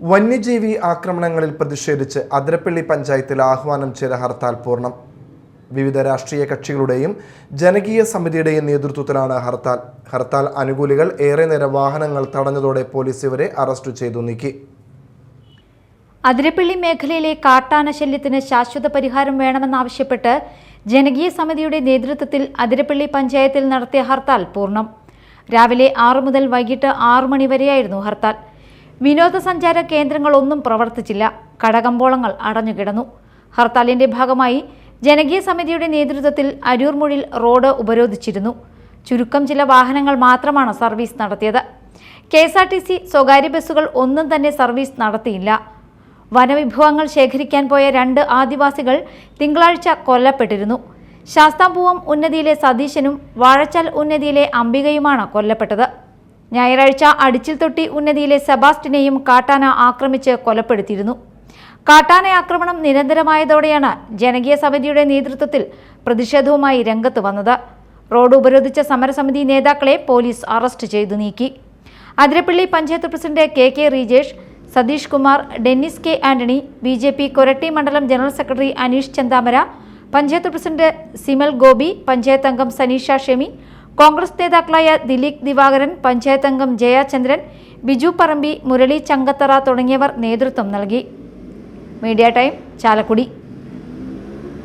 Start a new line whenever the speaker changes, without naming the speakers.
വന്യജീവി ആക്രമണങ്ങളിൽ പ്രതിഷേധിച്ച് അതിരപ്പള്ളി പഞ്ചായത്തിൽ ആഹ്വാനം ചെയ്ത ഹർത്താൽ പൂർണം. വിവിധ രാഷ്ട്രീയ കക്ഷികളുടെയും ജനകീയ സമിതിയുടെയും നേതൃത്വത്തിലാണ് ഹർത്താൽ. ഹർത്താൽ അനുകൂലികൾ ഏറെ നേരം വാഹനങ്ങൾ തടഞ്ഞതോടെ പോലീസ് ഇവരെ അറസ്റ്റ് ചെയ്തു നീക്കി.
അതിരപ്പള്ളി മേഖലയിലെ കാട്ടാന ശല്യത്തിന് ശാശ്വത പരിഹാരം വേണമെന്നാവശ്യപ്പെട്ട് ജനകീയ സമിതിയുടെ നേതൃത്വത്തിൽ അതിരപ്പള്ളി പഞ്ചായത്തിൽ നടത്തിയ ഹർത്താൽ പൂർണം. രാവിലെ ആറു മുതൽ വൈകിട്ട് ആറു മണിവരെയായിരുന്നു ഹർത്താൽ. വിനോദസഞ്ചാര കേന്ദ്രങ്ങളൊന്നും പ്രവർത്തിച്ചില്ല. കടകമ്പോളങ്ങൾ അടഞ്ഞുകിടന്നു. ഹർത്താലിന്റെ ഭാഗമായി ജനകീയ സമിതിയുടെ നേതൃത്വത്തിൽ അരൂർമുഴിൽ റോഡ് ഉപരോധിച്ചിരുന്നു. ചുരുക്കം ചില വാഹനങ്ങൾ മാത്രമാണ് സർവീസ് നടത്തിയത്. K S R T C സ്വകാര്യ ബസ്സുകൾ ഒന്നും തന്നെ സർവീസ് നടത്തിയില്ല. വനവിഭവങ്ങൾ ശേഖരിക്കാൻ പോയ രണ്ട് ആദിവാസികൾ തിങ്കളാഴ്ച കൊല്ലപ്പെട്ടിരുന്നു. ശാസ്താംപൂവം ഉന്നതിയിലെ സതീശനും വാഴച്ചാൽ ഉന്നതിയിലെ അംബികയുമാണ് കൊല്ലപ്പെട്ടത്. ഞായറാഴ്ച അടിച്ചിൽ തൊട്ടി ഉന്നതിയിലെ സെബാസ്റ്റിനെയും കാട്ടാന ആക്രമിച്ച് കൊലപ്പെടുത്തിയിരുന്നു. കാട്ടാന ആക്രമണം നിരന്തരമായതോടെയാണ് ജനകീയ സമിതിയുടെ നേതൃത്വത്തിൽ പ്രതിഷേധവുമായി രംഗത്ത് വന്നത്. റോഡ് ഉപരോധിച്ച സമരസമിതി നേതാക്കളെ പോലീസ് അറസ്റ്റ് ചെയ്തു നീക്കി. Athirappilly panchayat president K K Rejesh Satheesh Kumar Dennis K Antony B J P Koratty മണ്ഡലം general secretary Aneesh Chanthamara panchayat president Simal Gopi panchayat അംഗം സനീഷ ഷെമി കോൺഗ്രസ് നേതാക്കളായ ദിലീപ് ദിവാകരൻ പഞ്ചായത്ത് അംഗം ജയചന്ദ്രൻ ബിജു പറമ്പി മുരളി ചങ്കത്തറ തുടങ്ങിയവർ നേതൃത്വം നൽകി. Media time Chalakudy.